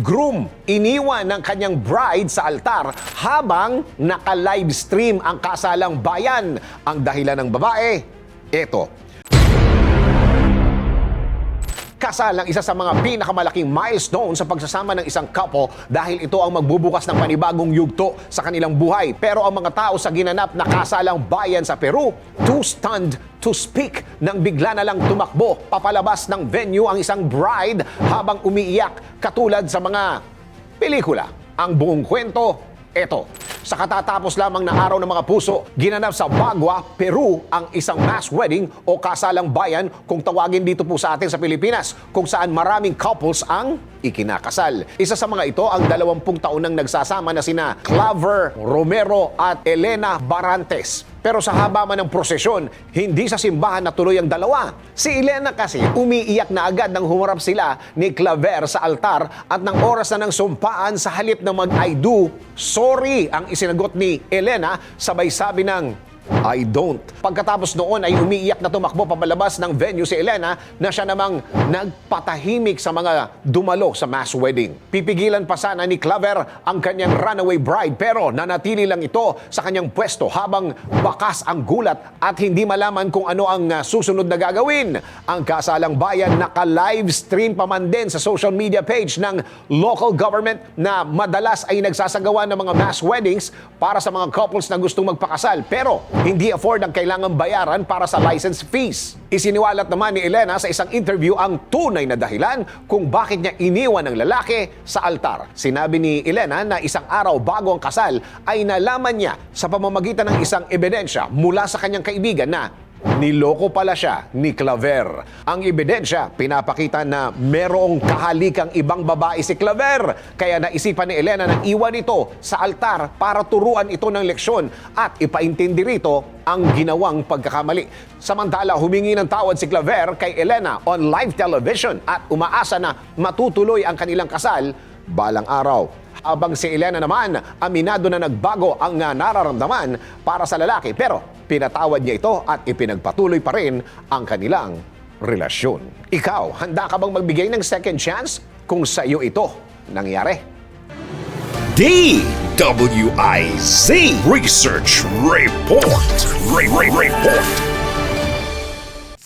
groom iniwan ng kanyang bride sa altar habang naka-livestream ang kasalang bayan. Ang dahilan ng babae, eto. Kasal ang isa sa mga pinakamalaking milestone sa pagsasama ng isang couple dahil ito ang magbubukas ng panibagong yugto sa kanilang buhay. Pero ang mga tao sa ginanap na kasalang bayan sa Peru, too stunned to speak nang bigla na lang tumakbo papalabas ng venue ang isang bride habang umiiyak katulad sa mga pelikula. Ang buong kwento, eto. Sa katatapos lamang na araw ng mga puso, ginanap sa Bagua, Peru ang isang mass wedding o kasalang bayan kung tawagin dito po sa atin sa Pilipinas kung saan maraming couples ang ikinakasal. Isa sa mga ito ang 20 taon nagsasama na sina Claver Romero at Elena Barantes. Pero sa haba man ng prosesyon, hindi sa simbahan natuloy ang dalawa. Si Elena kasi umiiyak na agad nang humarap sila ni Claver sa altar at ng oras na ng sumpaan sa halip na mag-I do, sorry ang isinagot ni Elena sabay sabi ng I don't. Pagkatapos noon ay umiiyak na tumakbo papalabas ng venue si Elena na siya namang nagpatahimik sa mga dumalo sa mass wedding. Pipigilan pa sana ni Claver ang kanyang runaway bride pero nanatili lang ito sa kanyang pwesto habang bakas ang gulat at hindi malaman kung ano ang uh, susunod na gagawin. Ang kasalang bayan naka-livestream pa man din sa social media page ng local government na madalas ay nagsasagawa ng mga mass weddings para sa mga couples na gustong magpakasal pero hindi afford ang kailangang bayaran para sa license fees. Isiniwalat naman ni Elena sa isang interview ang tunay na dahilan kung bakit niya iniwan ng lalaki sa altar. Sinabi ni Elena na isang araw bago ang kasal ay nalaman niya sa pamamagitan ng isang ebidensya mula sa kanyang kaibigan na Niloko pala siya ni Claver. Ang ebidensya, pinapakita na merong kahalikang ibang babae si Claver. Kaya naisipan ni Elena na iwan ito sa altar para turuan ito ng leksyon at ipaintindi rito ang ginawang pagkakamali. Samantala, humingi ng tawad si Claver kay Elena on live television at umaasa na matutuloy ang kanilang kasal balang araw. Habang si Elena naman, aminado na nagbago ang nararamdaman para sa lalaki pero pinatawad niya ito at ipinagpatuloy pa rin ang kanilang relasyon. Ikaw, handa ka bang magbigay ng second chance kung sa iyo ito nangyari? DWIZ Research Report. Re- Re- Report.